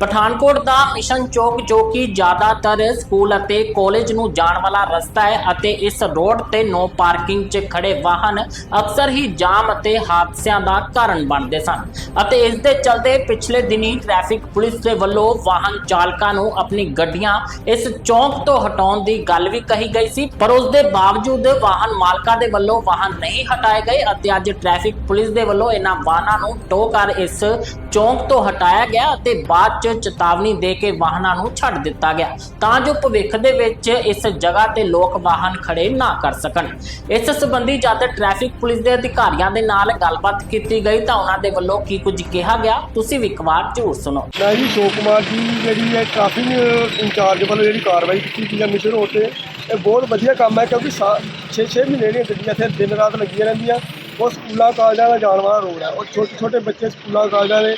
ਪਠਾਨਕੋਟ ਦਾ mission ਚੌਕ, ਜੋ ਕਿ ਜ਼ਿਆਦਾਤਰ ਸਕੂਲ ਅਤੇ ਕਾਲਜ ਨੂੰ ਜਾਣ ਵਾਲਾ ਰਸਤਾ ਹੈ ਅਤੇ ਇਸ ਰੋਡ ਤੇ ਨੋ ਪਾਰਕਿੰਗ 'ਚ ਖੜੇ ਵਾਹਨ ਅਕਸਰ ਹੀ ਜਾਮ ਅਤੇ ਹਾਦਸਿਆਂ ਦਾ ਕਾਰਨ ਬਣਦੇ ਸਨ ਅਤੇ ਇਸ ਦੇ ਚਲਦੇ ਪਿਛਲੇ ਦਿਨੀ ਟ੍ਰੈਫਿਕ ਪੁਲਿਸ ਦੇ ਵੱਲੋਂ ਵਾਹਨ ਚਾਲਕਾਂ ਨੂੰ ਆਪਣੀ ਗੱਡੀਆਂ ਇਸ ਚੌਕ ਤੋਂ ਹਟਾਉਣ ਦੀ ਗੱਲ ਵੀ ਕਹੀ ਗਈ ਸੀ, ਪਰ ਉਸ ਦੇ ਬਾਵਜੂਦ ਵਾਹਨ ਮਾਲਕਾਂ ਦੇ ਵੱਲੋਂ ਵਾਹਨ ਨਹੀਂ ਹਟਾਏ ਗਏ ਅਤੇ ਅੱਜ ਟ੍ਰੈਫਿਕ ਪੁਲਿਸ ਦੇ ਵੱਲੋਂ ਇਹਨਾਂ ਵਾਹਨਾਂ ਨੂੰ ਟੋ ਕਰ ਇਸ ਚੌਂਕ ਤੋਂ ਹਟਾਇਆ ਗਿਆ ਅਤੇ ਬਾਅਦ ਚ ਚੇਤਾਵਨੀ ਦੇ ਕੇ ਵਾਹਨਾਂ ਨੂੰ ਛੱਡ ਦਿੱਤਾ ਗਿਆ। ਤਾਂ ਜੋ ਭਵਿੱਖ ਦੇ ਵਿੱਚ ਇਸ ਜਗ੍ਹਾ ਤੇ ਲੋਕ ਵਾਹਨ ਖੜੇ ਨਾ ਕਰ ਸਕਣ। ਇਸ ਸੰਬੰਧੀ ਜਦ ਟ੍ਰੈਫਿਕ ਪੁਲਿਸ ਦੇ ਅਧਿਕਾਰੀਆਂ ਦੇ ਨਾਲ ਗੱਲਬਾਤ ਕੀਤੀ ਗਈ ਤਾਂ ਉਹਨਾਂ ਦੇ ਵੱਲੋਂ ਕੀ ਕੁਝ ਕਿਹਾ ਗਿਆ, ਤੁਸੀਂ ਵੀ ਇੱਕ ਵਾਰ ਜ਼ਰੂਰ ਸੁਣੋ। ਮੈਂ ਜੀ ਅਸ਼ੋਕ ਜੀ, ਜਿਹੜੀ ਹੈ ਟ੍ਰੈਫਿਕ ਇੰਚਾਰਜ ਵੱਲੋਂ ਜਿਹੜੀ ਕਾਰਵਾਈ ਕੀਤੀ ਗਈ ਹੈ ਮਿਸ਼ਨ ਰੋਡ ਤੇ, ਇਹ ਬਹੁਤ ਵਧੀਆ ਕੰਮ ਹੈ ਕਿਉਂਕਿ 6-6 ਮਹੀਨੇ ਦੀਆਂ ਗੱਡੀਆਂ ਇੱਥੇ ਦਿਨ ਰਾਤ ਲੱਗੀਆਂ ਰਹਿੰਦੀਆਂ। ਉਹ ਸਕੂਲਾਂ, ਕਾਲਜਾਂ ਦਾ ਜਾਣ ਵਾਲਾ ਰੋਡ ਹੈ। ਉਹ ਛੋਟੇ ਛੋਟੇ ਬੱਚੇ ਸਕੂਲਾਂ, ਕਾਲਜਾਂ ਦੇ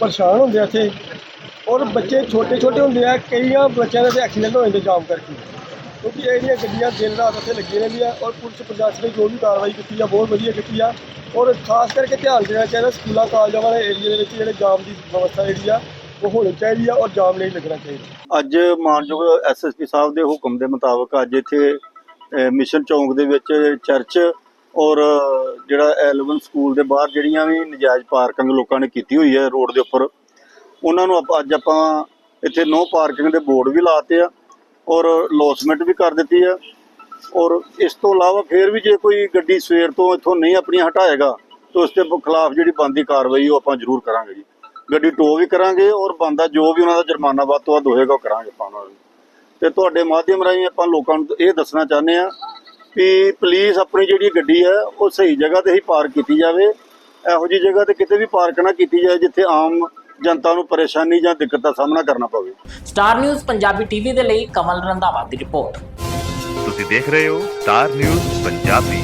ਪਰੇਸ਼ਾਨ ਹੁੰਦੇ ਆ ਇੱਥੇ। ਔਰ ਬੱਚੇ ਛੋਟੇ ਛੋਟੇ ਹੁੰਦੇ ਆ, ਕਈਆਂ ਬੱਚਿਆਂ ਦੇ ਐਕਸੀਡੈਂਟ ਹੋ ਜਾਂਦੇ ਜਾਮ ਕਰਕੇ। ਕਿਉਂਕਿ ਇਹ ਜਿਹੜੀਆਂ ਗੱਡੀਆਂ ਦਿਨ ਰਾਤ ਇੱਥੇ ਲੱਗੀਆਂ ਰਹਿੰਦੀਆਂ ਔਰ ਪੁਲਿਸ ਪ੍ਰਸ਼ਾਸਨ ਨੇ ਜੋ ਵੀ ਕਾਰਵਾਈ ਕੀਤੀ ਆ, ਬਹੁਤ ਵਧੀਆ ਕੀਤੀ ਆ। ਔਰ ਖਾਸ ਕਰਕੇ ਧਿਆਨ ਦੇਣਾ ਚਾਹੀਦਾ ਸਕੂਲਾਂ, ਕਾਲਜਾਂ ਵਾਲੇ ਏਰੀਆ ਦੇ ਵਿੱਚ ਜਿਹੜੇ ਜਾਮ ਦੀ ਵਿਵਸਥਾ ਜਿਹੜੀ ਆ, ਉਹ ਹੋਣੀ ਚਾਹੀਦੀ ਆ ਔਰ ਜਾਮ ਨਹੀਂ ਲੱਗਣਾ ਚਾਹੀਦਾ। ਅੱਜ ਮਾਨਯੋਗ ਐਸਐਸਪੀ ਸਾਹਿਬ ਦੇ ਹੁਕਮ ਦੇ ਮੁਤਾਬਕ ਅੱਜ ਇੱਥੇ ਮਿਸ਼ਨ ਚੌਂਕ ਦੇ ਵਿੱਚ ਚਰਚ ਔਰ ਜਿਹੜਾ ਐਲਵਨ ਸਕੂਲ ਦੇ ਬਾਹਰ ਜਿਹੜੀਆਂ ਵੀ ਨਜਾਇਜ਼ ਪਾਰਕਿੰਗ ਲੋਕਾਂ ਨੇ ਕੀਤੀ ਹੋਈ ਹੈ, ਰੋਡ ਦੇ ਉੱਪਰ ਉਹਨਾਂ ਨੂੰ ਆਪਾਂ ਅੱਜ ਆਪਾਂ ਇੱਥੇ ਨੋ ਪਾਰਕਿੰਗ ਦੇ ਬੋਰਡ ਵੀ ਲਾਤੇ ਆ ਔਰ ਲੋਸਮੈਂਟ ਵੀ ਕਰ ਦਿੱਤੀ ਆ। ਔਰ ਇਸ ਤੋਂ ਇਲਾਵਾ ਫੇਰ ਵੀ ਜੇ ਕੋਈ ਗੱਡੀ ਸਵੇਰ ਤੋਂ ਇੱਥੋਂ ਨਹੀਂ ਆਪਣੀਆਂ ਹਟਾਏਗਾ ਤਾਂ ਉਸ ਦੇ ਖਿਲਾਫ ਜਿਹੜੀ ਬਣਦੀ ਕਾਰਵਾਈ ਉਹ ਆਪਾਂ ਜ਼ਰੂਰ ਕਰਾਂਗੇ ਜੀ। ਗੱਡੀ ਟੋ ਵੀ ਕਰਾਂਗੇ ਔਰ ਬੰਦਾ ਜੋ ਵੀ ਉਹਨਾਂ ਦਾ ਜੁਰਮਾਨਾ ਵੱਧ ਤੋਂ ਵੱਧ ਹੋਏਗਾ ਉਹ ਕਰਾਂਗੇ ਆਪਾਂ ਉਹਨਾਂ ਨੂੰ। ਤੇ ਤੁਹਾਡੇ ਮਾਧਿਅਮ ਰਾਹੀਂ ਆਪਾਂ ਲੋਕਾਂ ਨੂੰ ਇਹ ਦੱਸਣਾ ਚਾਹੁੰਦੇ ਆ ਕਿ ਪੁਲਿਸ ਆਪਣੀ ਜਿਹੜੀ ਗੱਡੀ ਹੈ ਉਹ ਸਹੀ ਜਗ੍ਹਾ ਤੇ ਹੀ ਪਾਰਕ ਕੀਤੀ ਜਾਵੇ। ਇਹੋ ਜਿਹੀ ਜਗ੍ਹਾ ਤੇ ਕਿਤੇ ਵੀ ਪਾਰਕ ਨਾ ਕੀਤੀ ਜਾਏ ਜਿੱਥੇ ਆਮ ਜਨਤਾ ਨੂੰ ਪਰੇਸ਼ਾਨੀ ਜਾਂ ਦਿੱਕਤ ਦਾ ਸਾਹਮਣਾ ਕਰਨਾ ਪਵੇ। ਸਟਾਰ ਨਿਊਜ਼ ਪੰਜਾਬੀ ਟੀਵੀ ਦੇ ਲਈ ਕਮਲ ਰੰਧਾਵਾ ਦੀ ਰਿਪੋਰਟ। ਤੁਸੀਂ ਦੇਖ ਰਹੇ ਹੋ ਸਟਾਰ ਨਿਊਜ਼ ਪੰਜਾਬੀ।